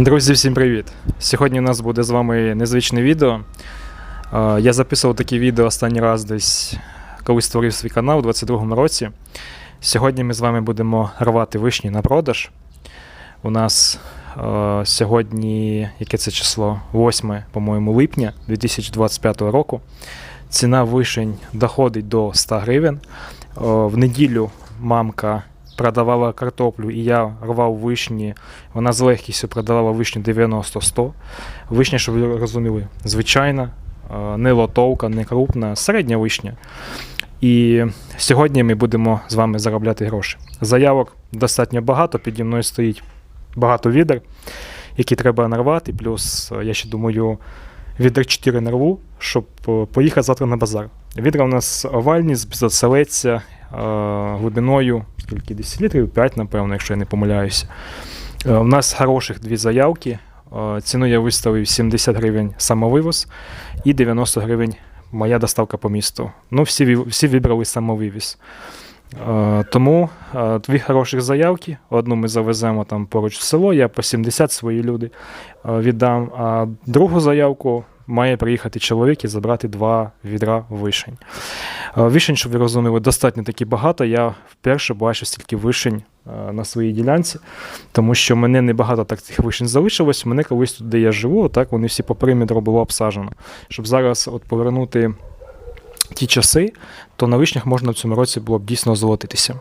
Друзі, всім привіт! Сьогодні у нас буде з вами незвичне відео. Е, Я записував такі відео останній раз десь, коли створив свій канал у 22-му році. Сьогодні ми з вами будемо рвати вишні на продаж. У нас е, сьогодні, яке це число? 8, по-моєму, липня 2025 року. Ціна вишень доходить до 100 гривень. Е, В неділю мамка продавала картоплю, і я рвав вишні. Вона з легкістю продавала вишню 90-100. Вишня, щоб ви розуміли, звичайна, е, не лотовка, не крупна, середня вишня. І сьогодні ми будемо з вами заробляти гроші. Заявок достатньо багато, піді мною стоїть багато відер, які треба нарвати. Плюс, е, я ще думаю, відер 4 нарву, щоб е, поїхати завтра на базар. Відра у нас овальні, заселеться е, глибиною скільки 10 літрів, 5, напевно, якщо я не помиляюся. Е, У нас хороших дві заявки. Е, Ціну я виставив 70 гривень самовивоз і 90 гривень моя доставка по місту. Ну, всі, всі вибрали самовивіз. Е, Тому е, дві хороших заявки. Одну ми завеземо там поруч в село, я по 70 свої люди е, віддам. А другу заявку має приїхати чоловік і забрати два відра вишень. Е, Вишень, щоб ви розуміли, достатньо таки багато. Я вперше бачу стільки вишень е, на своїй ділянці, тому що мене небагато так цих вишень залишилось. Мене колись тут, де я живу, так вони всі по периметру було обсаджено. Щоб зараз от повернути ті часи, то на вишнях можна в цьому році було б дійсно золотитися.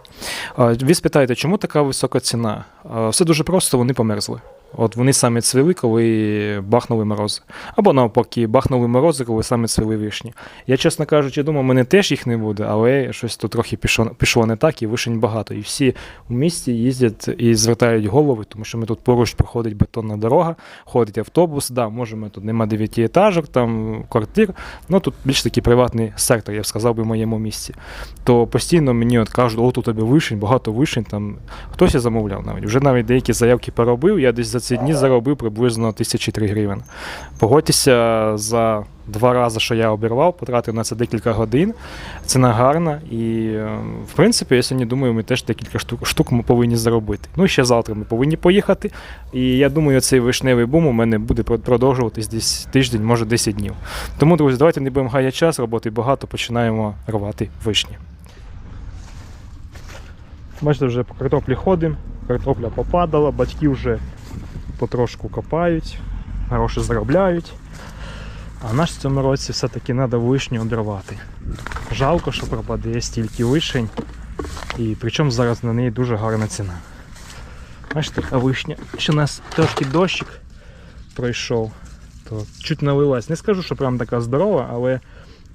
Ви спитаєте, чому така висока ціна? Все дуже просто, вони померзли. От вони самі цвіли, коли бахнули морози. Або навпаки, бахнули морози, коли саме цвіли вишні. Я, чесно кажучи, думав, мене теж їх не буде, але щось тут трохи пішло, пішло не так, і вишень багато. І всі у місті їздять і звертають голови, тому що ми тут поруч проходить бетонна дорога, ходить автобус. Да, може, ми тут нема дев'ятиетажок, там квартир. Ну тут більш такий приватний сектор, я б сказав би, в моєму місці. То постійно мені от кажуть, от у тебе вишень, багато вишень. Там хтось і замовляв навіть. Вже навіть деякі заявки поробив. Я десь за ці дні заробив приблизно тисячі три гривень. Погодьтеся за два рази, що я обірвав, потратив на це декілька годин. Ціна гарна. І, е, в принципі, я сьогодні думаю, ми теж декілька штук, штук ми повинні заробити. Ну і ще завтра ми повинні поїхати. І я думаю, цей вишневий бум у мене буде продовжуватись десь тиждень, може 10 днів. Тому, друзі, давайте не будемо гаяти час, роботи багато, починаємо рвати вишні. Бачите, вже по картоплі ходимо, картопля попадала, батьки вже потрошку копають, гроші заробляють. А наш в цьому році все-таки треба вишню обірвати. Жалко, що пропаде стільки вишень. І причому зараз на неї дуже гарна ціна. Бачите, така вишня. Ще у нас трошки дощик пройшов, то чуть налилась. Не скажу, що прям така здорова, але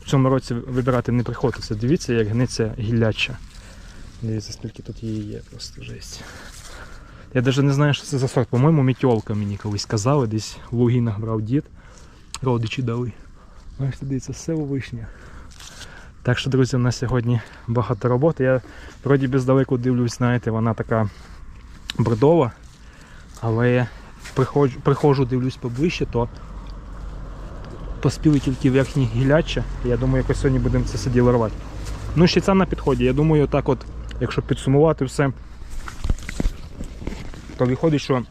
в цьому році вибирати не приходиться. Дивіться, як гниться гілляча. Дивіться, скільки тут її є, просто жесть. Я навіть не знаю, що це за сорт. По-моєму, мітьолка мені колись казали, десь в лугінах брав дід, родичі дали. Ось дивіться, все у вишня. Так що, друзі, у нас сьогодні багато роботи. Я вроді би здалеку дивлюсь, знаєте, вона така бордова, але приходжу, приходжу дивлюсь поближче, то поспіли тільки верхні гіляча. Я думаю, якось сьогодні будемо це все діло рвати. Ну, ще це на підході. Я думаю, так от, якщо підсумувати все, то виходить, що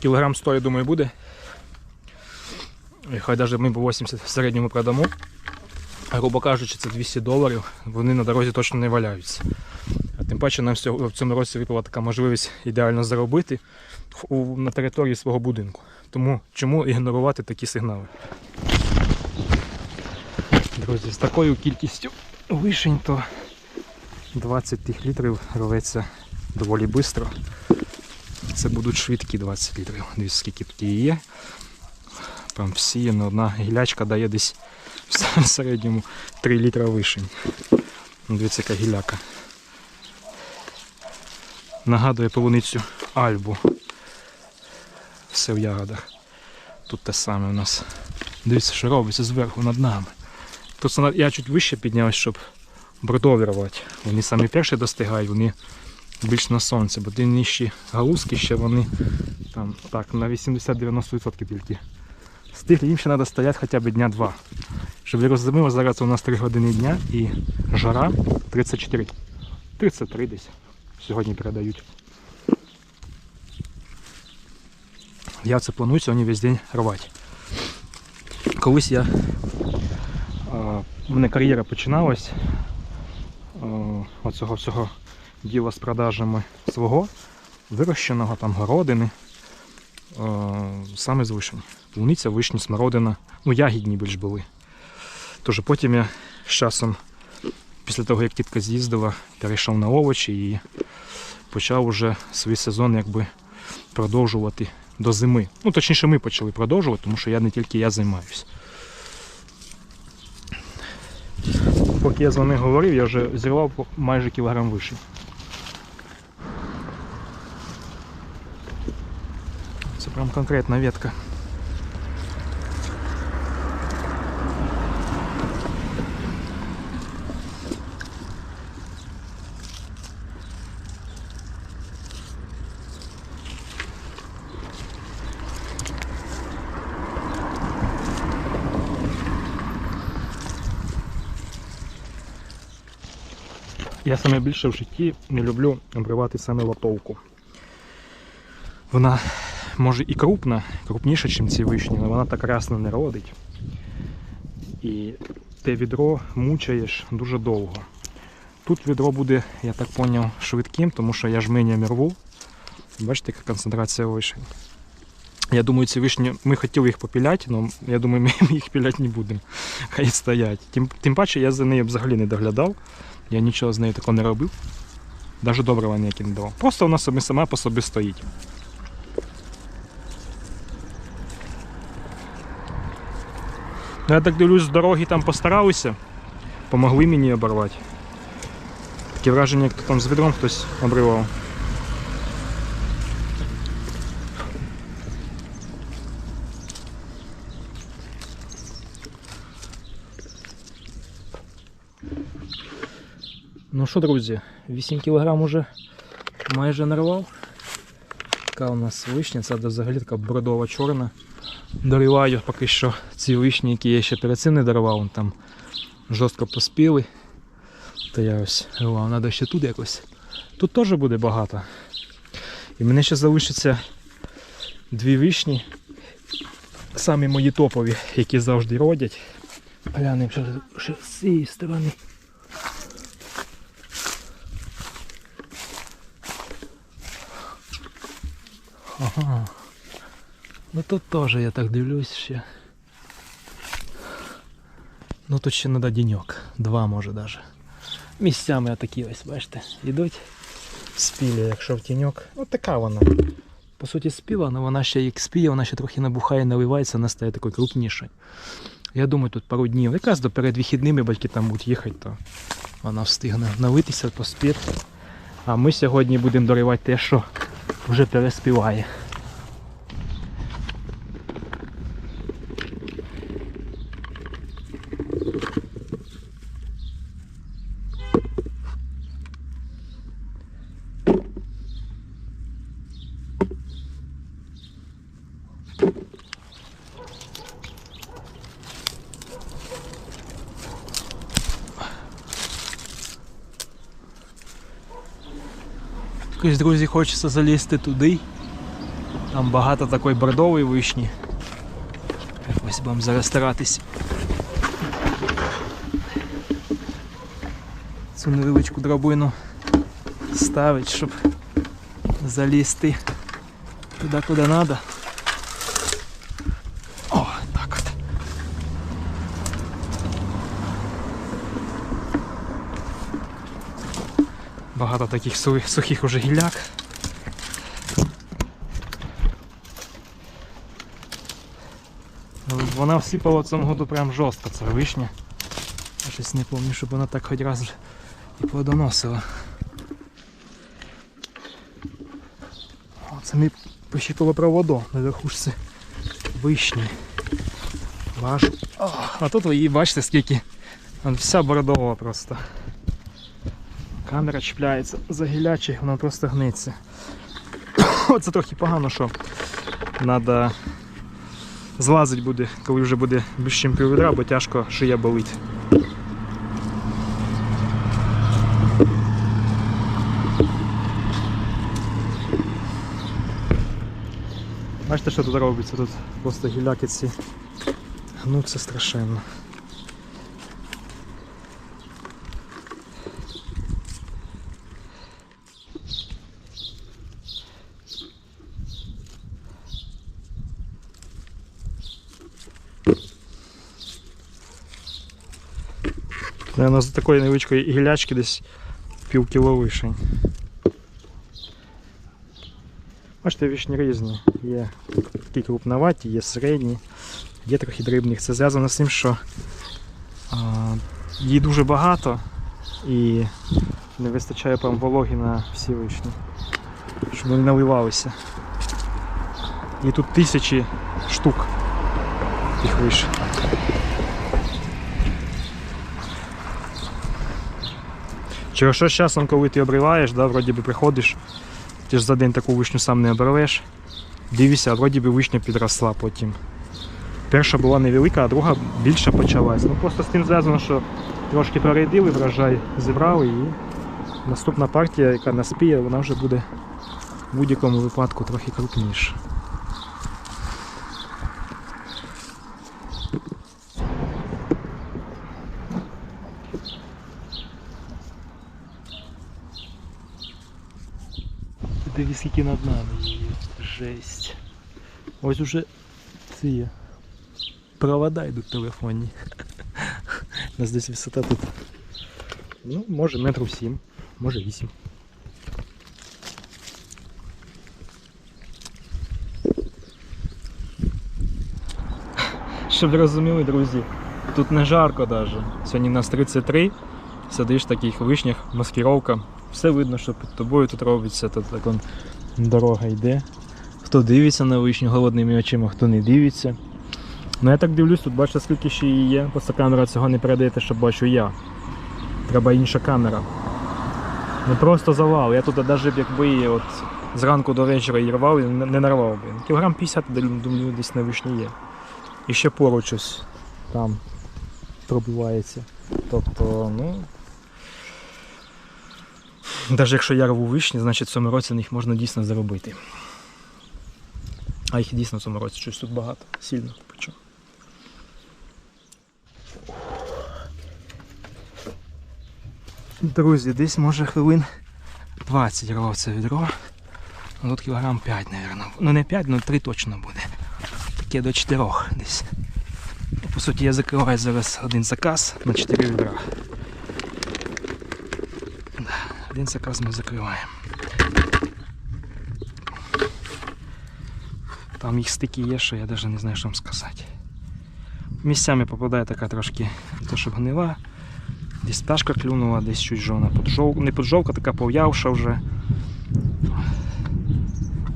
кілограм 100, я думаю, буде. І хай навіть ми по 80 в середньому продамо. Грубо кажучи, це 200 доларів, вони на дорозі точно не валяються. А тим паче нам в цьому році випала така можливість ідеально заробити на території свого будинку. Тому чому ігнорувати такі сигнали? Друзі, з такою кількістю вишень, то 20 тих літрів рветься доволі швидко. Це будуть швидкі 20 літрів. Дивіться, скільки тут її є. Прям всіяно одна гілячка дає десь в середньому 3 літра вишень. Ну, Дивіться, яка гіляка. Нагадує полуницю Альбу. Все в ягодах. Тут те саме у нас. Дивіться, що робиться зверху над нами. Просто я чуть вище піднявся, щоб бордові рвати. Вони самі перші достигають, вони більш на сонце, бо ті галузки ще вони там так на 80-90% тільки. Стиглі їм ще треба стояти хоча б дня два. Щоб ви розуміли, зараз у нас 3 години дня і жара 34. 33 десь. Сьогодні передають. Я це планую сьогодні весь день рвати. Колись я. У мене кар'єра починалась оцього всього діла з продажами свого вирощеного там городини. е, Саме з вишень. Полуниця, вишні, смородина. Ну, ягідні більш були. Тож потім я з часом, після того як тітка з'їздила, перейшов на овочі і почав уже свій сезон якби продовжувати до зими. Ну, точніше, ми почали продовжувати, тому що я не тільки я займаюся. Поки я з вами говорив, я вже зірвав майже кілограм вишень. Прям конкретна ветка. Я саме більше в житті не люблю обривати саме лотовку. Вона може і крупна, крупніша, ніж ці вишні, але вона так рясно не родить. І те відро мучаєш дуже довго. Тут відро буде, я так зрозумів, швидким, тому що я жменями рву. Бачите, яка концентрація вишень. Я думаю, ці вишні, ми хотіли їх попіляти, але я думаю, ми їх піляти не будемо. Хай стоять. Тим, тим паче я за нею взагалі не доглядав. Я нічого з нею такого не робив. Навіть добрива ніякі не давав. Просто вона собі сама по собі стоїть. Я так дивлюсь, з дороги там постаралися, помогли мені оборвати. Таке враження, як там з відром хтось обривав. Ну що, друзі, 8 кг уже майже нарвав. Така у нас вишня, це взагалі така бродова чорна. Дориваю поки що ці вишні, які я ще перед цим не дарував, там жорстко поспіли. То я ось рвав, треба ще тут якось. Тут теж буде багато. І мене ще залишиться дві вишні. Самі мої топові, які завжди родять. Глянемо ще з цієї сторони. Ага. Ну тут теж я так дивлюсь ще. Ну тут ще треба деньок. Два може даже. Місцями отакі ось, бачите, йдуть. Спілі, якщо в тіньок. Ось така вона. По суті, спіла, але вона ще як спіє, вона ще трохи набухає, наливається, вона стає такою крупнішою. Я думаю, тут пару днів. Якраз до перед вихідними батьки там будуть їхати, то вона встигне налитися, поспіти. А ми сьогодні будемо доривати те, що вже переспіває. Друзі, хочеться залізти туди. Там багато такої бордової вишні. Ось будемо зараз старатись. Цю невеличку драбину ставить, щоб залізти туди, куди треба. О, так от. Багато таких сухих, уже гілляк. Вона всипала в цьому году прям жорстко, ця вишня. Я щось не пам'ятаю, щоб вона так хоч раз і плодоносила. О, це ми пощипало проводу на верхушці вишні. Ваш. О, а тут ви її бачите скільки. Вся бордова просто. Камера чіпляється за гілячий, вона просто гниться. Оце трохи погано, що треба злазить буде, коли вже буде більш чим піввідра, бо тяжко шия болить. Бачите, що тут робиться? Тут просто гіляки ці. Ну це страшенно. Наверно, з такої невеличкої гілячки десь пів кіло вишень. Бачите, вишні різні. Є такі крупноваті, є середні, є трохи дрібних. Це зв'язано з тим, що а, її дуже багато і не вистачає прям вологи на всі вишні, щоб вони наливалися. І тут тисячі штук тих вишень. Через що з часом, коли ти обриваєш, да, вроді би приходиш, ти ж за день таку вишню сам не обривеш. Дивишся, а вроді би вишня підросла потім. Перша була невелика, а друга більша почалась. Ну просто з тим зв'язано, що трошки переїдили, врожай зібрали і наступна партія, яка наспіє, вона вже буде в будь-якому випадку трохи крупніша. Скільки над нами. Жесть. Ось уже ці провода йдуть телефонні. У нас десь висота тут. Ну, може метрів сім, може вісім. Щоб ви розуміли, друзі, тут не жарко навіть. Сьогодні у нас 33, сидиш в таких вишнях, маскировка. Все видно, що під тобою тут робиться, тут так он дорога йде. Хто дивиться на вишню голодними очима, хто не дивиться. Ну я так дивлюсь, тут бачите, скільки ще її є. Просто камера цього не передає, те, що бачу я. Треба інша камера. Не просто завал. Я тут навіть якби її от зранку до вечора її рвав, не не нарвав би. Кілограм 50, думаю, десь на вишні є. І ще поруч ось там пробивається. Тобто, ну. Навіть якщо я рву вишні, значить в цьому році на них можна дійсно заробити. А їх дійсно в цьому році щось тут багато, сильно причому. Друзі, десь може хвилин 20 рвав це відро. Ну, Тут кілограм 5, мабуть. Ну не 5, ну 3 точно буде. Таке до 4 десь. По суті, я закриваю зараз один заказ на 4 відра. Один заказ ми закриваємо. Там їх стільки є, що я навіть не знаю, що вам сказати. Місцями попадає така трошки то, що гнила. Десь пташка клюнула, десь чуть жовна поджов... не поджовка, така пов'явша вже.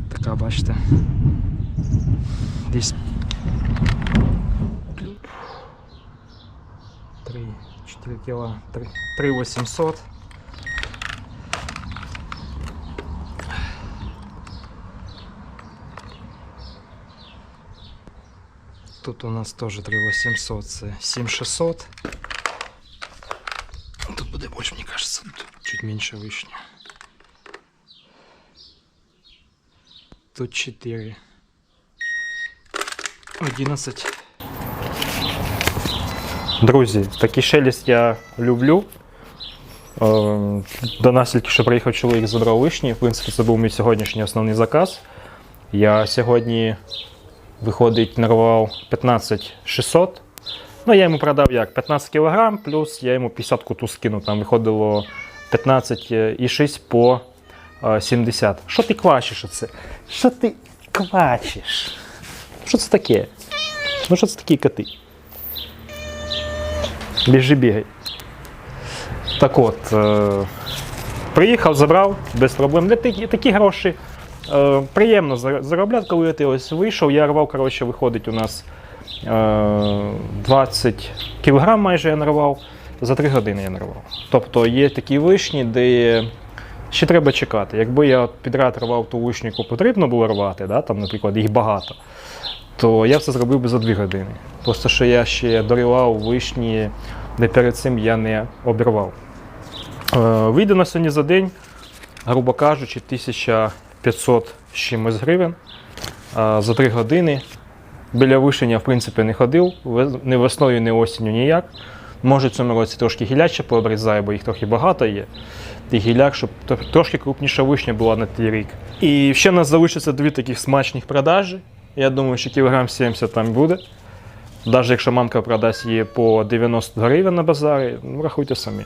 Така, бачите. Десь 3, 4 кіла, 3, 3 800. Тут у нас теж 3800, це 7600. Тут буде більше, мені кажется, тут чуть менше вишня. Тут 4. 11. Друзі, такий шелест я люблю. Е, До нас тільки що приїхав чоловік, забрав вишні. В принципі, це був мій сьогоднішній основний заказ. Я сьогодні, виходить, нарвав 15 600. Ну, я йому продав як 15 кг, плюс я йому 50 куту скинув. Там виходило 15,6 по е, 70. Що ти квачиш оце? Що ти квачиш? Що це таке? Ну що це такі коти? Біжи бігай. Так от, е, приїхав, забрав без проблем. Такі, такі гроші. Е, приємно заробляти, коли ти ось вийшов. Я рвав, коротше, виходить у нас е, 20 кілограм майже я нарвав. За 3 години я нарвав. Тобто є такі вишні, де ще треба чекати. Якби я підряд рвав ту вишню, яку потрібно було рвати, да, там, наприклад, їх багато, то я все зробив би за 2 години. Просто що я ще дорівав вишні, де перед цим я не обірвав. Е, Вийде на сьогодні за день, грубо кажучи, 1500 з чимось гривень. за 3 години. Біля вишення, в принципі, не ходив, ні весною, ні осінню ніяк. Може, в цьому році трошки гілляк ще пообрізаю, бо їх трохи багато є. Тих гілляк, щоб трошки крупніша вишня була на той рік. І ще в нас залишиться дві таких смачних продажі. Я думаю, що кілограм 70 там буде. Навіть якщо мамка продасть її по 90 гривень на базарі, ну, рахуйте самі.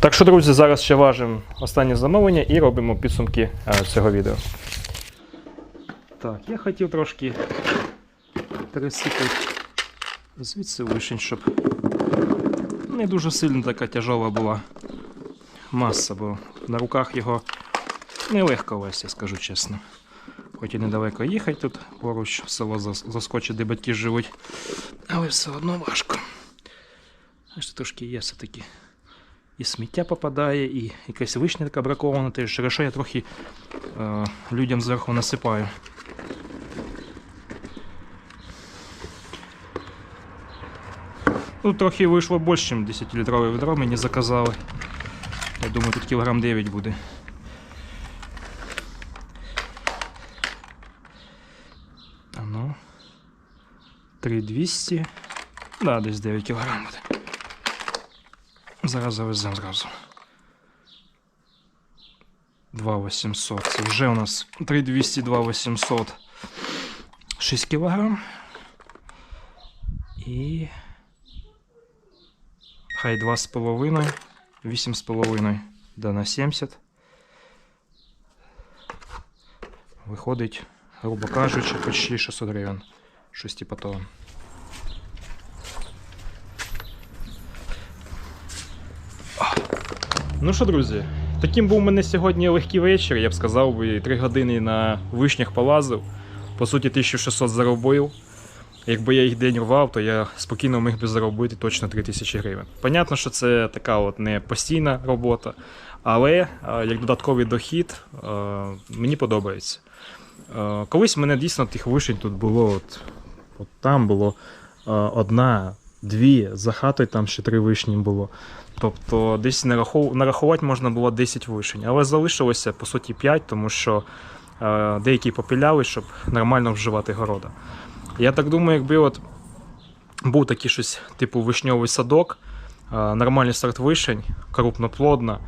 Так що, друзі, зараз ще важимо останнє замовлення і робимо підсумки е, цього відео. Так, я хотів трошки пересипати звідси вишень, щоб не дуже сильно така тяжова була маса, бо на руках його нелегко вести, скажу чесно. Хоч і недалеко їхати тут поруч, село заскочить, де батьки живуть, але все одно важко. Аж трошки є все-таки. І сміття попадає, і якась вишня така бракована, теж через я трохи е, людям зверху насипаю. Ну, трохи вийшло більше, ніж 10-літрове відро мені заказали. Я думаю, тут кілограм 9 буде. А ну. 3200. Да, десь 9 кілограм буде. Зараз завеземо зразу. 2800. Це вже у нас 3200, 2800. 6 кілограм. І. Хай 2,5, 8,5 да на 70. Виходить, грубо кажучи, почти 600 гривень. Щось типа Ну що, друзі, таким був у мене сьогодні легкий вечір. Я б сказав, би 3 години на вишнях полазив. По суті, 1600 заробив. Якби я їх день рвав, то я спокійно міг би заробити точно 3000 гривень. Понятно, що це така от не постійна робота, але е, як додатковий дохід е, мені подобається. Е, Колись мене дійсно тих вишень тут було, от, от там було одна, дві, за хатою там ще три вишні було. Тобто десь нарахувати можна було 10 вишень, але залишилося по суті 5, тому що е, деякі попіляли, щоб нормально вживати города. Я так думаю, якби от був такий щось, типу вишньовий садок, е, нормальний сорт вишень, крупноплодна,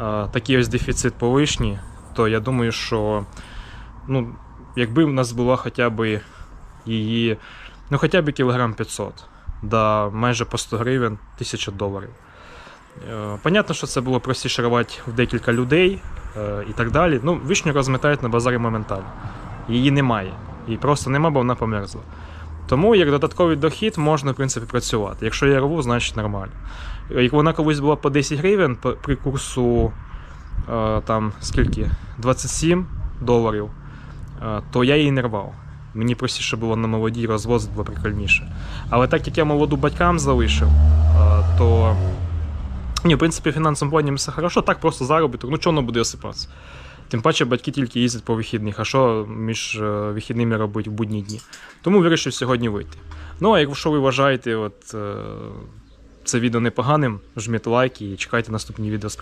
е, такий ось дефіцит по вишні, то я думаю, що ну, якби в нас була хоча б її, ну хоча б кілограм 500, да, майже по 100 гривень, 1000 доларів. Е, Понятно, що це було простіше рвати в декілька людей е, і так далі. Ну, вишню розметають на базарі моментально. Її немає. Її просто нема, бо вона померзла. Тому як додатковий дохід можна, в принципі, працювати. Якщо я рву, значить нормально. Як вона колись була по 10 гривень при курсу е, там скільки? 27 доларів, то я її не рвав. Мені простіше було на молодій розвозити, було прикольніше. Але так як я молоду батькам залишив, то ні, в принципі, в фінансовому плані все хорошо, так просто заробіток, ну чого воно буде осипатися. Тим паче батьки тільки їздять по вихідних, а що між е, вихідними робити в будні дні. Тому вирішив сьогодні вийти. Ну, а якщо ви вважаєте от, е, це відео непоганим, жміть лайк і чекайте наступні відео з.